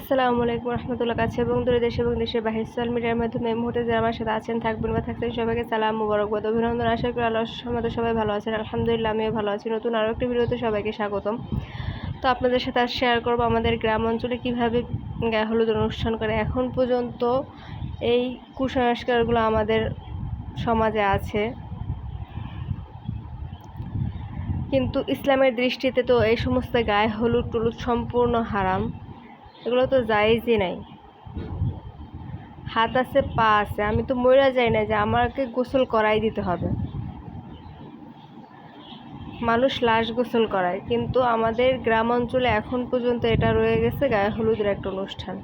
আসসালামু আলাইকুম রহমতুল্লাহ কাছে এবং দূরে দেশ এবং দেশের বাহির সোশ্যাল মিডিয়ার মাধ্যমে এই মুহূর্তে যারা আমার সাথে আছেন, থাকবেন বা থাকতেন সবাইকে সালাম মুবারকবাদ অভিনন্দন। আশা করি আল্লাহ সম্মত সবাই ভালো আছেন। আলহামদুলিল্লাহ, আমিও ভালো আছি। নতুন আরও একটি ভিডিওতে সবাইকে স্বাগতম। তো আপনাদের সাথে আজ শেয়ার করব আমাদের গ্রাম অঞ্চলে কীভাবে গায়ে হলুদ অনুষ্ঠান করে। এখন পর্যন্ত এই কুসংস্কারগুলো আমাদের সমাজে আছে। কিন্তু ইসলামের দৃষ্টিতে তো এই সমস্ত গায়ে হলুদ টুলুদ সম্পূর্ণ হারাম। এগুলো তো জায়েজই নাই। হাত আছে, পা আছে, আমি তো মরা যাই না যে আমাকে গোসল করাই দিতে হবে। মানুষ লাশ গোসল করায়, কিন্তু আমাদের গ্রাম অঞ্চলে এখন পর্যন্ত এটা রয়ে গেছে গায়ে হলুদের একটা অনুষ্ঠান।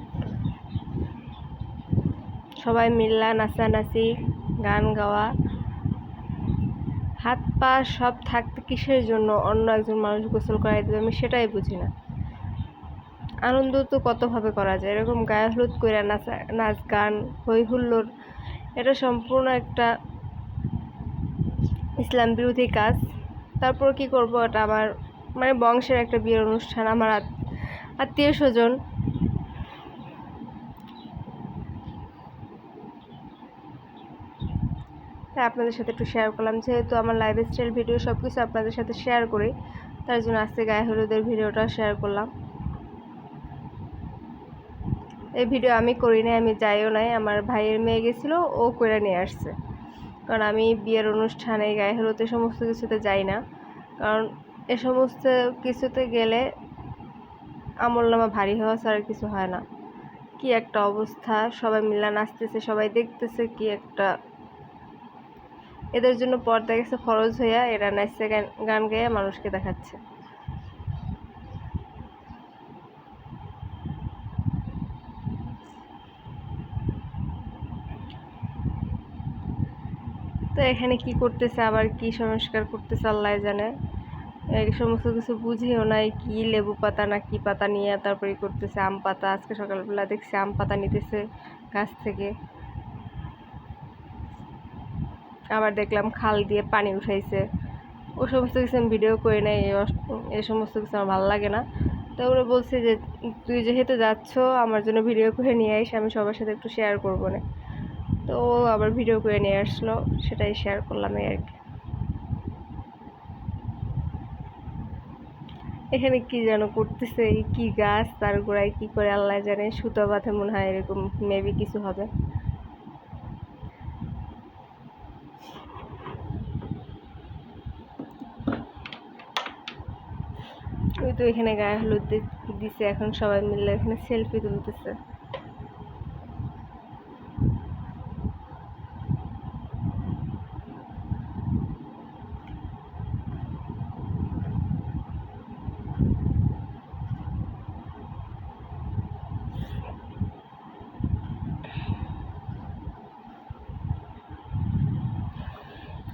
সবাই মিল্লা, নাচানাচি, গান গাওয়া। হাত, পা সব থাকতে কিসের জন্য অন্য একজন মানুষ গোসল করাই দেবে আমি সেটাই বুঝি না। আনন্দ তো কতভাবে করা যায়? এরকম গায়ে হলুদ করে নাচ নাচ গান হই হুল্লোড়, এটা সম্পূর্ণ একটা ইসলাম বিরোধী কাজ। তারপর কি করব? এটা আমার মানে বংশের একটা বিয়ের অনুষ্ঠান, আমার আত্মীয় স্বজন। তাই আপনাদের সাথে একটু শেয়ার করলাম। যেহেতু আমার লাইফ স্টাইল ভিডিও সব কিছু আপনাদের সাথে শেয়ার করি, তার জন্য আজকে গায়ে হলুদের ভিডিওটা শেয়ার করলাম। এই ভিডিও আমি করি নাই, আমি যাইও নাই। আমার ভাইয়ের মেয়ে গেছিল, ও করে নিয়ে আসছে। কারণ আমি বিয়ের অনুষ্ঠানে গায়ে হলুদে সমস্ত কিছুতে যাই না। কারণ এ সমস্ত কিছুতে গেলে আমল নামা ভারী হওয়া ছাড়া কিছু হয় না। কি একটা অবস্থা, সবাই মিলা নাচতেছে, সবাই দেখতেছে, কি একটা এদের জন্য পর্দা গেছে, ফরজ হইয়া এরা নাচছে গান গাইয়া মানুষকে দেখাচ্ছে। তো এখানে কি করতেছে, আবার কি সংস্কার করতেছে আল্লাহ জানে। এই সমস্ত কিছু বুঝিও নাই, কি লেবু পাতা না কি পাতা নিয়ে তারপরে করতেছে, আম পাতা। আজকে সকালবেলা দেখছি আম পাতা নিতেছে গাছ থেকে। আবার দেখলাম খাল দিয়ে পানি উঠাইছে। ও সমস্ত কিছু আমি ভিডিও করে নেই এ সমস্ত কিছু আমার ভালো লাগে না। তো ওরা বলছে যে, তুই যেহেতু যাচ্ছ, আমার জন্য ভিডিও করে নিয়ে আইস, আমি সবার সাথে একটু শেয়ার করব না। তো আবার ভিডিও করে নিয়ে আসলো, সেটাই শেয়ার করলাম আর কি। এখানে কি যেন করতেছে কি গাছ, তার গোড়ায় কি করে আল্লাহ জানে, সুতো বাঁধে মনে হয় এরকম মেবি কিছু হবে। ওই তো এখানে গায়ে হলুদ দিছে, এখন সবাই মিলে এখানে সেলফি তুলতেছে।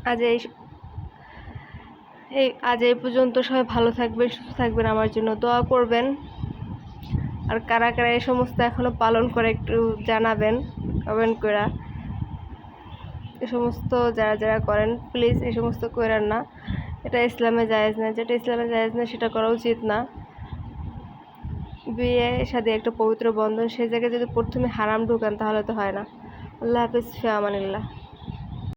আজ এই এই আজ এই পর্যন্ত সবাই ভালো থাকবেন, সুস্থ থাকবেন আমার জন্য দোয়া করবেন। আর কারা কারা এই সমস্ত এখনও পালন করে একটু জানাবেন কমেন্ট করে এ সমস্ত যারা যারা করেন প্লিজ এই সমস্ত করেন না। এটা ইসলামে জায়েজ না, যেটা ইসলামে জায়েজ না সেটা করা উচিত না। বিয়ে সাথে একটা পবিত্র বন্ধন, সেই জায়গায় যদি প্রথমে হারাম ঢুকান তাহলে তো হয় না। আল্লাহ হাফিজ ফিয়ামানিল্লাহ